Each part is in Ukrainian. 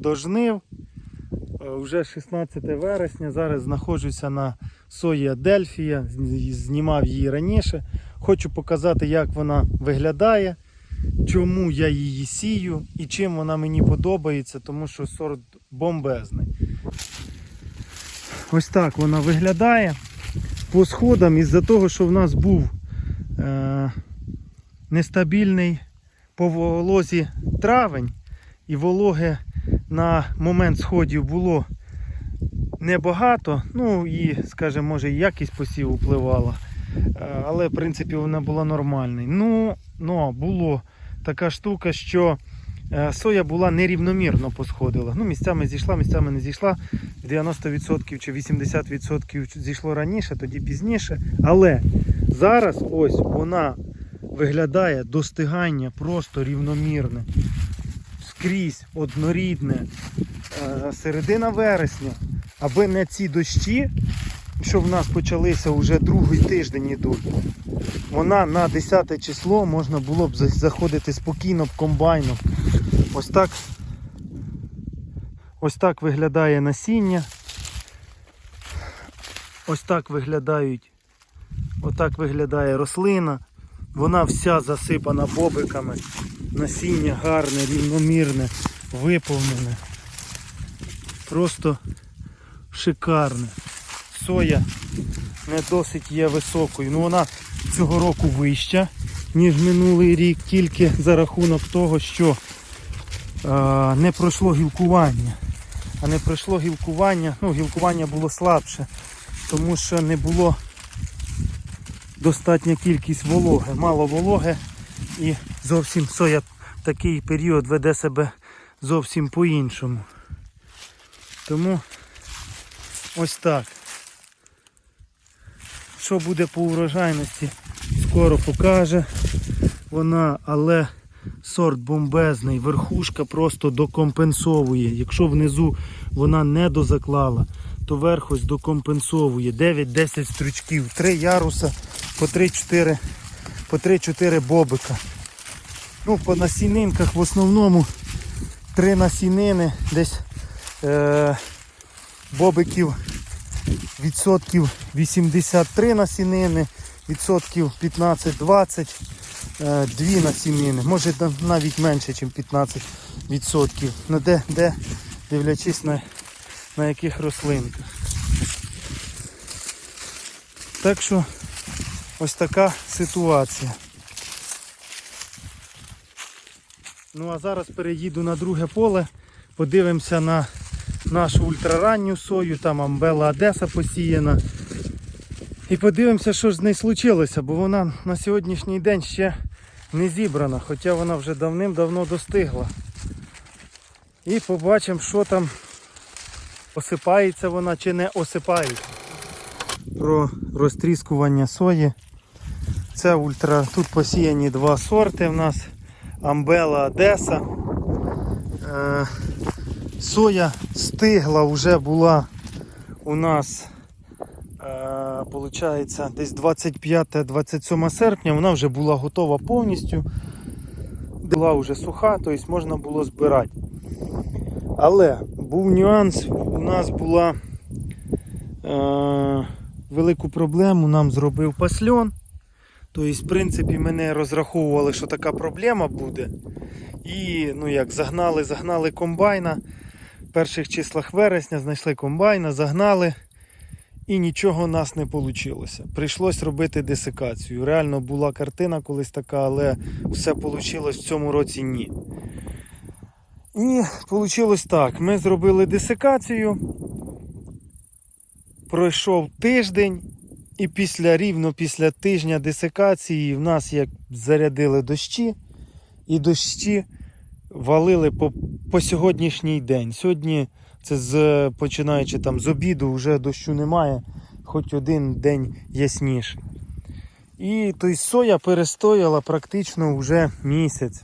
до жнив. Е, Вже 16 вересня. Зараз знаходжуся на сої Адельфія. Знімав її раніше. Хочу показати, як вона виглядає, чому я її сію і чим вона мені подобається, тому що сорт бомбезний. Ось так вона виглядає. По сходам, із-за того, що в нас був е, нестабільний по волозі травень, і вологи на момент сходів було небагато. Ну і, скажімо, може і якість посіву впливала. Е, Але в принципі вона була нормальною. Ну, ну було така штука, що е, соя була нерівномірно посходила. Ну, місцями зійшла, місцями не зійшла. 90% чи 80% зійшло раніше, тоді пізніше. Але зараз ось вона виглядає достигання просто рівномірне. Скрізь однорідне. Е, Середина вересня, аби не ці дощі, що в нас почалися вже другий тиждень ідуть. Вона на 10 число можна було б заходити спокійно комбайном. Ось так. Ось так виглядає насіння. Ось так виглядають. Отак виглядає рослина. Вона вся засипана бобиками. Насіння гарне, рівномірне, виповнене. Просто шикарне. Соя не досить є високою. Ну вона цього року вища, ніж минулий рік, тільки за рахунок того, що е, не пройшло гілкування. А не пройшло гілкування, ну гілкування було слабше, тому що не було достатня кількість вологи, мало вологи і зовсім соя в такий період веде себе зовсім по-іншому. Тому ось так. Що буде по урожайності, скоро покаже вона, але сорт бомбезний, верхушка просто докомпенсовує. Якщо внизу вона не дозаклала, то верх ось докомпенсовує 9-10 стручків, 3 яруса по 3-4 по 3-4 бобика. Ну, по насінинках в основному 3 насінини, десь е, бобиків відсотків 83 насінини, відсотків 15-20, е, насінини, може навіть менше, ніж 15 відсотків. Ну де, де, дивлячись на, на яких рослинках. Так що ось така ситуація. Ну а зараз переїду на друге поле, подивимося на нашу ультраранню сою, там Амбела Одеса посіяна. І подивимося, що ж з нею случилося, бо вона на сьогоднішній день ще не зібрана, хоча вона вже давним-давно достигла. І побачимо, що там осипається вона чи не осипається. Про розтріскування сої. Це ультра. Тут посіяні два сорти в нас. Амбела Одеса. Е, Соя стигла вже була у нас е, получається, десь 25-27 серпня, вона вже була готова повністю. Була вже суха, тобто можна було збирати. Але був нюанс, у нас була е, велику проблему, нам зробив пасльон. Тобто, в принципі, ми не розраховували, що така проблема буде. І ну як, загнали, загнали комбайна. В перших числах вересня знайшли комбайна, загнали і нічого у нас не вийшло. Прийшлось робити десикацію. Реально була картина колись така, але все вийшло в цьому році ні. І вийшло так. Ми зробили десикацію. Пройшов тиждень, і після рівно після тижня десикації в нас як зарядили дощі, і дощі валили по, по сьогоднішній день. Сьогодні це з починаючи там з обіду, вже дощу немає, хоч один день ясніший. І той соя перестояла практично вже місяць.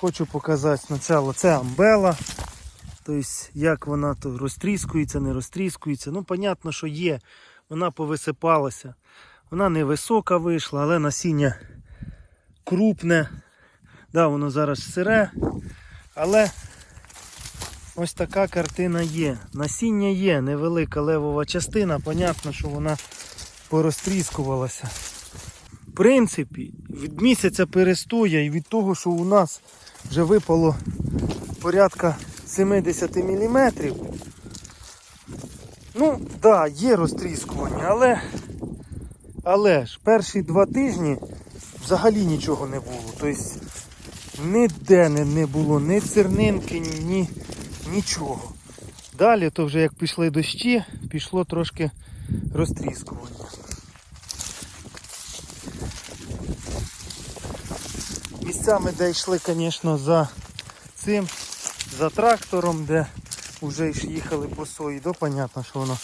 Хочу показати спочатку це амбела. Тобто, як вона то розтріскується, не розтріскується. Ну, понятно, що є. Вона повисипалася. Вона невисока вийшла, але насіння крупне. Да, воно зараз сире, але ось така картина є. Насіння є, невелика левова частина, понятно, що вона порозтріскувалася. В принципі, від місяця перестоя і від того, що у нас вже випало порядка 70 мм. Ну, так, да, є розтріскування, але, але ж перші два тижні взагалі нічого не було. Тобто ніде не, було ні цернинки, ні нічого. Далі, то вже як пішли дощі, пішло трошки розтріскування. Місцями, де йшли, звісно, за цим, за трактором, де вже ж їхали по сої, то понятно, що воно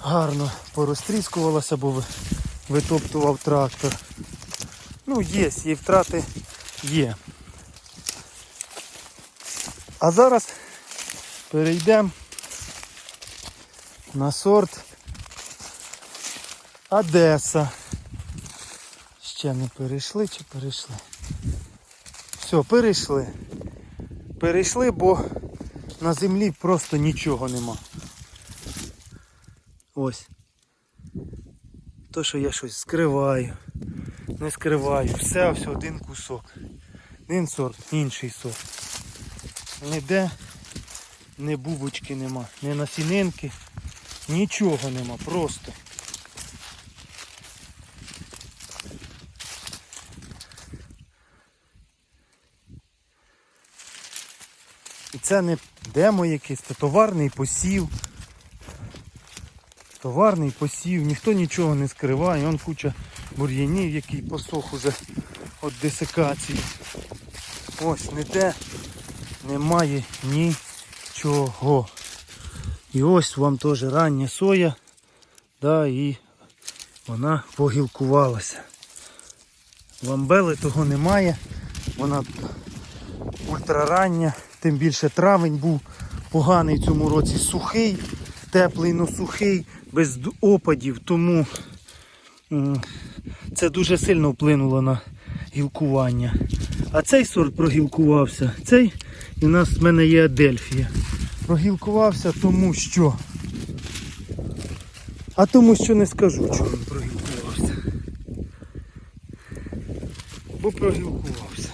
гарно порозтріскувалося, бо витоптував трактор. Ну, є, є втрати є. А зараз перейдемо на сорт Одеса. Ще не перейшли чи перейшли? Все, перейшли. Перейшли, бо на землі просто нічого нема. Ось. То, що я щось скриваю, не скриваю. Все, все один кусок. Один сорт, інший сорт. Ніде ні бубочки нема, ні насінинки, нічого нема, просто. І це не демо якийсь, це товарний посів. Товарний посів, ніхто нічого не скриває, он куча бур'янів, який посох уже від десикації. Ось ніде немає нічого. І ось вам теж рання соя, да, і вона погілкувалася. Ламбели того немає, вона ультрарання, тим більше травень був поганий в цьому році сухий, теплий, но сухий, без опадів, тому це дуже сильно вплинуло на гілкування. А цей сорт прогілкувався. Цей і в нас в мене є Адельфія. Прогілкувався тому що. А тому що не скажу, чому він прогілкувався. Бо прогілкувався.